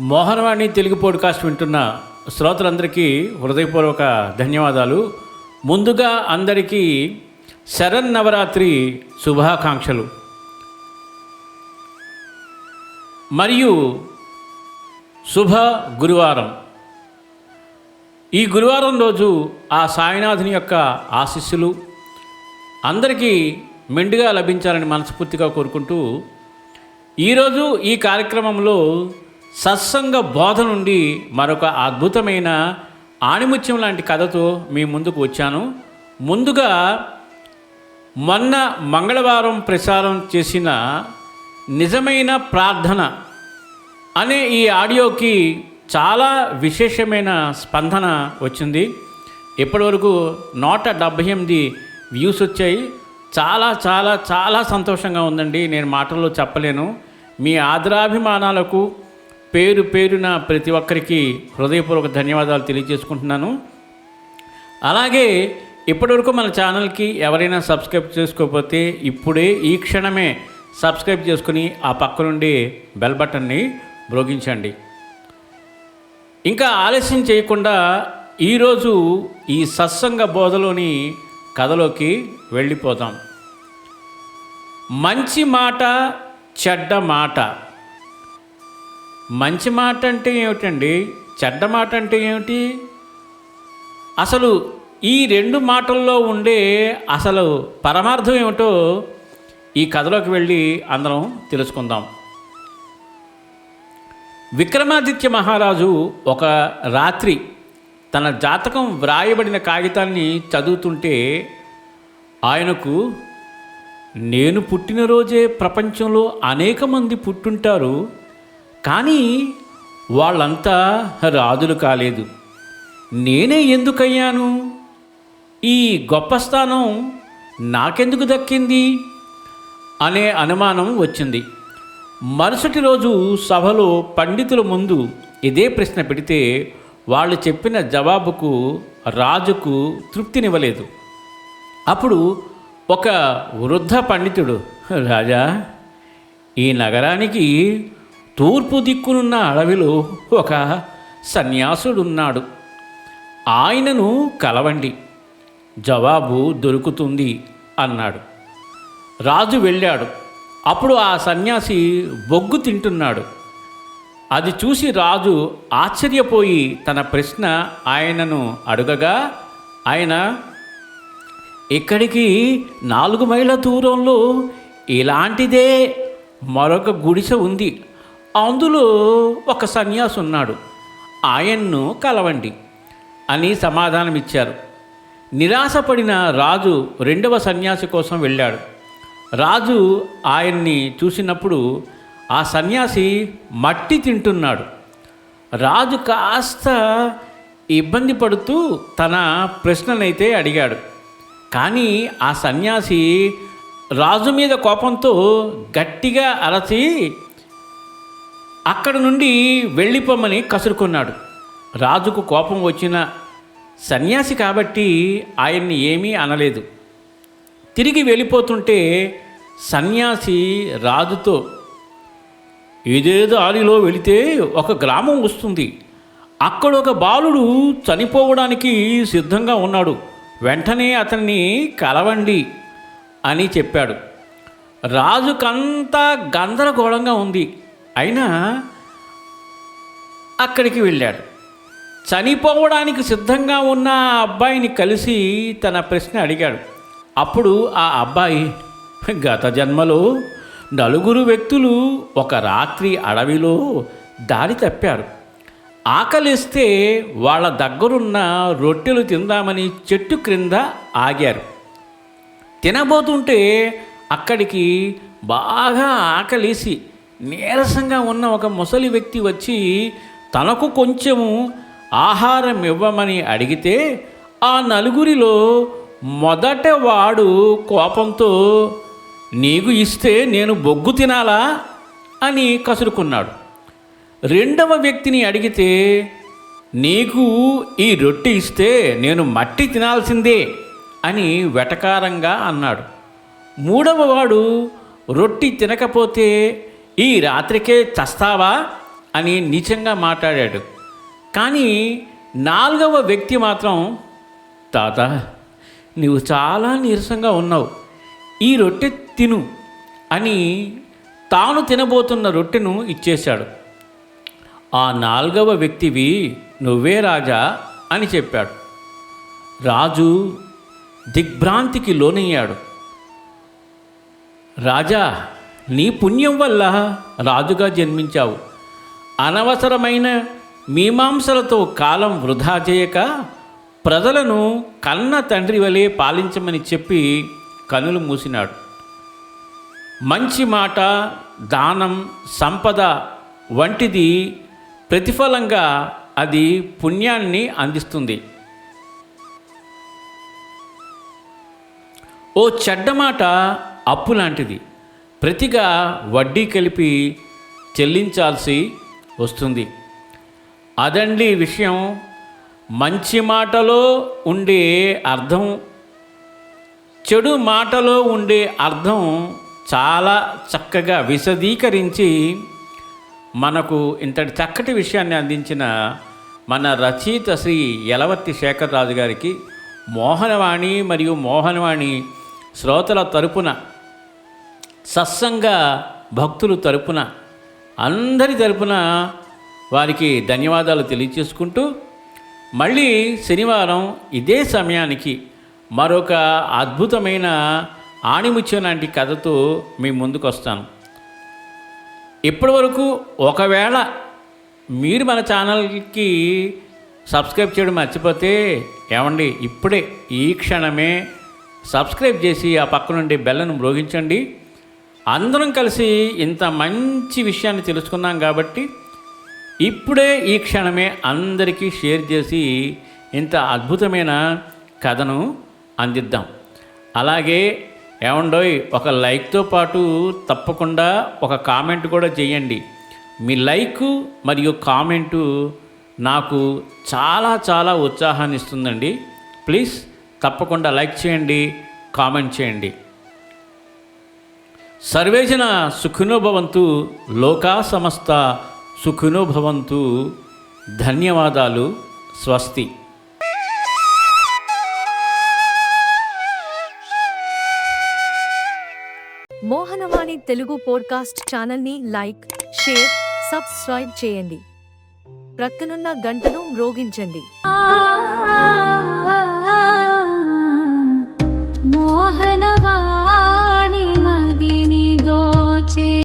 Mohanavani Telugu podcast వింటున్న శ్రోతలందరికీ హృదయపూర్వక ధన్యవాదాలు. ముందుగా అందరికీ శరన్నవరాత్రి శుభాకాంక్షలు. మరియు శుభ గురువారం. ఈ గురువారం రోజు ఆ సాయినాథుని యొక్క ఆశీస్సులు అందరికీ మెండుగా లభించాలని మనస్ఫూర్తిగా కోరుకుంటూ ఈరోజు ఈ కార్యక్రమంలో సత్సంగ బోధ నుండి మరొక అద్భుతమైన ఆణిముత్యం లాంటి కథతో మీ ముందుకు వచ్చాను. ముందుగా మొన్న మంగళవారం ప్రసారం చేసిన నిజమైన ప్రార్థన అనే ఈ ఆడియోకి చాలా విశేషమైన స్పందన వచ్చింది. ఇప్పటివరకు నూట డెబ్భై ఎనిమిది వ్యూస్ వచ్చాయి. చాలా చాలా చాలా సంతోషంగా ఉందండి. నేను మాటల్లో చెప్పలేను. మీ ఆదరాభిమానాలకు పేరు పేరున ప్రతి ఒక్కరికి హృదయపూర్వక ధన్యవాదాలు తెలియజేసుకుంటున్నాను. అలాగే ఇప్పటివరకు మన ఛానల్కి ఎవరైనా సబ్స్క్రైబ్ చేసుకోకపోతే ఇప్పుడే ఈ క్షణమే సబ్స్క్రైబ్ చేసుకుని ఆ పక్క నుండి బెల్ బటన్ని మ్రోగించండి. ఇంకా ఆలస్యం చేయకుండా ఈరోజు ఈ సత్సంగ బోధలోని కథలోకి వెళ్ళిపోతాం మంచి మాట చెడ్డ మాట. మంచి మాట అంటే ఏమిటండి? చెడ్డ మాట అంటే ఏమిటి? అసలు ఈ రెండు మాటల్లో ఉండే అసలు పరమార్థం ఏమిటో ఈ కథలోకి వెళ్ళి అందరం తెలుసుకుందాం. విక్రమాదిత్య మహారాజు ఒక రాత్రి తన జాతకం వ్రాయబడిన కాగితాన్ని చదువుతుంటే ఆయనకు నేను పుట్టినరోజే ప్రపంచంలో అనేక మంది పుట్టుంటారు. కానీ వాళ్ళంతా రాజులు కాలేదు. నేనే ఎందుకయ్యాను? ఈ గొప్ప స్థానం నాకెందుకు దక్కింది? అనే అనుమానం వచ్చింది. మరుసటి రోజు సభలో పండితుల ముందు ఇదే ప్రశ్న పెడితే వాళ్ళు చెప్పిన జవాబుకు రాజుకు తృప్తినివ్వలేదు. అప్పుడు ఒక వృద్ధ పండితుడు రాజా ఈ నగరానికి తూర్పు దిక్కునున్న అడవిలో ఒక సన్యాసుడున్నాడు. ఆయనను కలవండి. జవాబు దొరుకుతుంది అన్నాడు. రాజు వెళ్ళాడు. అప్పుడు ఆ సన్యాసి బొగ్గు తింటున్నాడు. అది చూసి రాజు ఆశ్చర్యపోయి తన ప్రశ్న ఆయనను అడుగగా ఆయన ఇక్కడికి నాలుగు మైళ్ళ దూరంలో ఇలాంటిదే మరొక గుడిసె ఉంది. అందులో ఒక సన్యాసి ఉన్నాడు. ఆయన్ను కలవండి అని సమాధానమిచ్చారు. నిరాశపడిన రాజు రెండవ సన్యాసి కోసం వెళ్ళాడు. రాజు ఆయన్ని చూసినప్పుడు ఆ సన్యాసి మట్టి తింటున్నాడు. రాజు కాస్త ఇబ్బంది పడుతూ తన ప్రశ్ననైతే అడిగాడు. కానీ ఆ సన్యాసి రాజు మీద కోపంతో గట్టిగా అలసి అక్కడ నుండి వెళ్ళిపోమని కసురుకున్నాడు. రాజుకు కోపం వచ్చిన సన్యాసి కాబట్టి ఆయన్ని ఏమీ అనలేదు. తిరిగి వెళ్ళిపోతుంటే సన్యాసి రాజుతో ఏదేదో ఆలిలో వెళితే ఒక గ్రామం వస్తుంది. అక్కడ ఒక బాలుడు చనిపోవడానికి సిద్ధంగా ఉన్నాడు. వెంటనే అతన్ని కలవండి అని చెప్పాడు. రాజుకంతా గందరగోళంగా ఉంది. అయినా అక్కడికి వెళ్ళాడు. చనిపోవడానికి సిద్ధంగా ఉన్న ఆ అబ్బాయిని కలిసి తన ప్రశ్న అడిగాడు. అప్పుడు ఆ అబ్బాయి గత జన్మలో నలుగురు వ్యక్తులు ఒక రాత్రి అడవిలో దారి తప్పారు. ఆకలిస్తే వాళ్ళ దగ్గరున్న రొట్టెలు తిందామని చెట్టు క్రింద ఆగారు. తినబోతుంటే అక్కడికి బాగా ఆకలేసి నీరసంగా ఉన్న ఒక ముసలి వ్యక్తి వచ్చి తనకు కొంచెము ఆహారం ఇవ్వమని అడిగితే ఆ నలుగురిలో మొదట వాడు కోపంతో నీకు ఇస్తే నేను బొగ్గు తినాలా? అని కసురుకున్నాడు. రెండవ వ్యక్తిని అడిగితే నీకు ఈ రొట్టె ఇస్తే నేను మట్టి తినాల్సిందే అని వెటకారంగా అన్నాడు. మూడవ వాడు రొట్టి తినకపోతే ఈ రాత్రికే చస్తావా? అని నీచంగా మాట్లాడాడు. కానీ నాలుగవ వ్యక్తి మాత్రం తాత నీవు చాలా నీరసంగా ఉన్నావు. ఈ రొట్టె తిను అని తాను తినబోతున్న రొట్టెను ఇచ్చేశాడు. ఆ నాలుగవ వ్యక్తివి నువ్వే రాజా అని చెప్పాడు. రాజు దిగ్భ్రాంతికి లోనయ్యాడు. రాజా నీ పుణ్యం వల్ల రాజుగా జన్మించావు. అనవసరమైన మీమాంసలతో కాలం వృధా చేయక ప్రజలను కన్న తండ్రి వలె పాలించమని చెప్పి కనులు మూసినాడు. మంచి మాట దానం సంపద వంటిది ప్రతిఫలంగా అది పుణ్యాన్ని అందిస్తుంది. ఓ చెడ్డ మాట అప్పు లాంటిది. ప్రతిగా వడ్డీ కలిపి చెల్లించాల్సి వస్తుంది. అదండి విషయం. మంచి మాటలో ఉండే అర్థం చెడు మాటలో ఉండే అర్థం చాలా చక్కగా విశదీకరించి మనకు ఇంతటి చక్కటి విషయాన్ని అందించిన మన రచయిత శ్రీ యలవర్తి శేఖర్ రాజు గారికి మోహనవాణి మరియు మోహనవాణి శ్రోతల తరపున సత్సంగ భక్తులు తరపున అందరి తరపున వారికి ధన్యవాదాలు తెలియచేసుకుంటూ మళ్ళీ శనివారం ఇదే సమయానికి మరొక అద్భుతమైన ఆణిముత్యం లాంటి కథతో మీ ముందుకు వస్తాను ఇప్పటివరకు ఒకవేళ మీరు మన ఛానల్కి సబ్స్క్రైబ్ చేయడం మర్చిపోతే ఏమండి ఇప్పుడే ఈ క్షణమే సబ్స్క్రైబ్ చేసి ఆ పక్క నుండి బెల్లను మ్రోగించండి. అందరం కలిసి ఇంత మంచి విషయాన్ని తెలుసుకున్నాం కాబట్టి ఇప్పుడే ఈ క్షణమే అందరికీ షేర్ చేసి ఇంత అద్భుతమైన కథను అందిద్దాం. అలాగే ఏమండోయ్ ఒక లైక్తో పాటు తప్పకుండా ఒక కామెంట్ కూడా చేయండి. మీ లైక్ మరియు కామెంటు నాకు చాలా చాలా ఉత్సాహాన్ని ఇస్తుందండి ప్లీజ్ తప్పకుండా లైక్ చేయండి కామెంట్ చేయండి. సర్వేజన సుఖినోభవంతు లోకా సమస్త సుఖినోభవంతు. ధన్యవాదాలు స్వస్తి. మోహనవాణి తెలుగు పోడ్కాస్ట్ ఛానల్ని లైక్ షేర్ సబ్స్క్రైబ్ చేయండి. ప్రక్కనున్న గంటను మ్రోగించండి. మోహనవా